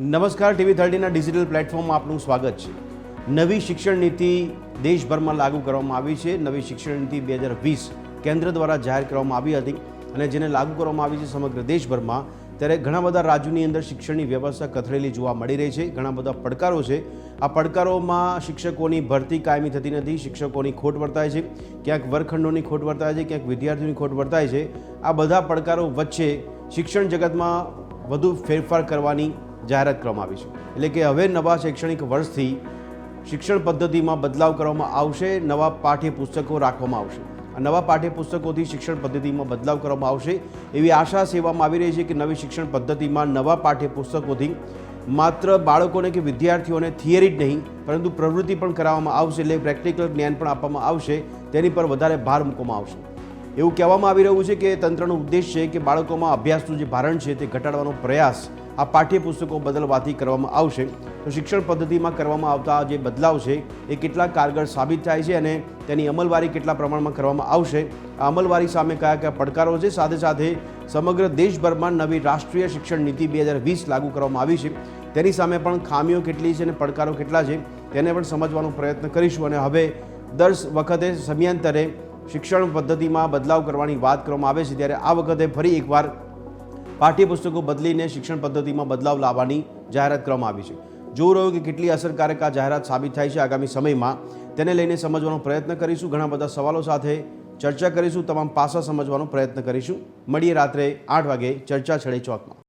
નમસ્કાર, TV થર્ટીના digital પ્લેટફોર્મમાં આપનું સ્વાગત છે. નવી શિક્ષણ નીતિ દેશભરમાં લાગુ કરવામાં આવી છે. નવી શિક્ષણ નીતિ બે હજાર વીસ કેન્દ્ર દ્વારા જાહેર કરવામાં આવી હતી અને જેને લાગુ કરવામાં આવી છે સમગ્ર દેશભરમાં, ત્યારે ઘણા બધા રાજ્યોની અંદર શિક્ષણની વ્યવસ્થા કથળેલી જોવા મળી રહી છે. ઘણા બધા પડકારો છે. આ પડકારોમાં શિક્ષકોની ભરતી કાયમી થતી નથી. શિક્ષકોની ખોટ વર્તાય છે. ક્યાંક વર્ગખંડોની ખોટ વર્તાય છે, ક્યાંક વિદ્યાર્થીઓની ખોટ વર્તાય છે. આ બધા પડકારો વચ્ચે શિક્ષણ જગતમાં વધુ ફેરફાર કરવાની જાહેરાત કરવામાં આવી છે. એટલે કે હવે નવા શૈક્ષણિક વર્ષથી શિક્ષણ પદ્ધતિમાં બદલાવ કરવામાં આવશે, નવા પાઠ્યપુસ્તકો રાખવામાં આવશે. નવા પાઠ્યપુસ્તકોથી શિક્ષણ પદ્ધતિમાં બદલાવ કરવામાં આવશે. એવી આશા સેવામાં આવી રહી છે કે નવી શિક્ષણ પદ્ધતિમાં નવા પાઠ્યપુસ્તકોથી માત્ર બાળકોને કે વિદ્યાર્થીઓને થિયરી જ નહીં, પરંતુ પ્રવૃત્તિ પણ કરાવવામાં આવશે. એટલે પ્રેક્ટિકલ જ્ઞાન પણ આપવામાં આવશે. તેની પર વધારે ભાર મૂકવામાં આવશે. એવું કહેવામાં આવી રહ્યું છે કે તંત્રનો ઉદ્દેશ છે કે બાળકોમાં અભ્યાસનું જે ભારણ છે તે ઘટાડવાનો પ્રયાસ આ પાઠ્યપુસ્તકો બદલવાથી કરવામાં આવશે. તો શિક્ષણ પદ્ધતિમાં કરવામાં આવતા જે બદલાવ છે એ કેટલા કારગર સાબિત થાય છે અને તેની અમલવારી કેટલા પ્રમાણમાં કરવામાં આવશે? આ અમલવારી સામે કયા કયા પડકારો છે? સાથે સાથે સમગ્ર દેશભરમાં નવી રાષ્ટ્રીય શિક્ષણ નીતિ બે હજાર વીસ લાગુ કરવામાં આવી છે. તેની સામે પણ ખામીઓ કેટલી છે અને પડકારો કેટલા છે? તેને પણ સમજવાનો પ્રયત્ન કરીશું અને હવે દર વખતે સમયાંતરે શિક્ષણ પદ્ધતિમાં બદલાવ કરવાની વાત કરવામાં આવે છે, ત્યારે આ વખતે ફરી એકવાર પાઠ્યપુસ્તકો બદલીને શિક્ષણ પદ્ધતિમાં બદલાવ લાવવાની જાહેરાત કરવામાં આવી છે. જોવું રહ્યું કે કેટલી અસરકારક આ જાહેરાત સાબિત થાય છે આગામી સમયમાં, તેને લઈને સમજવાનો પ્રયત્ન કરીશું, ઘણા બધા સવાલો સાથે ચર્ચા કરીશું, તમામ પાસા સમજવાનો પ્રયત્ન કરીશું. મળીએ રાત્રે આઠ વાગે ચર્ચા છડે ચોકમાં.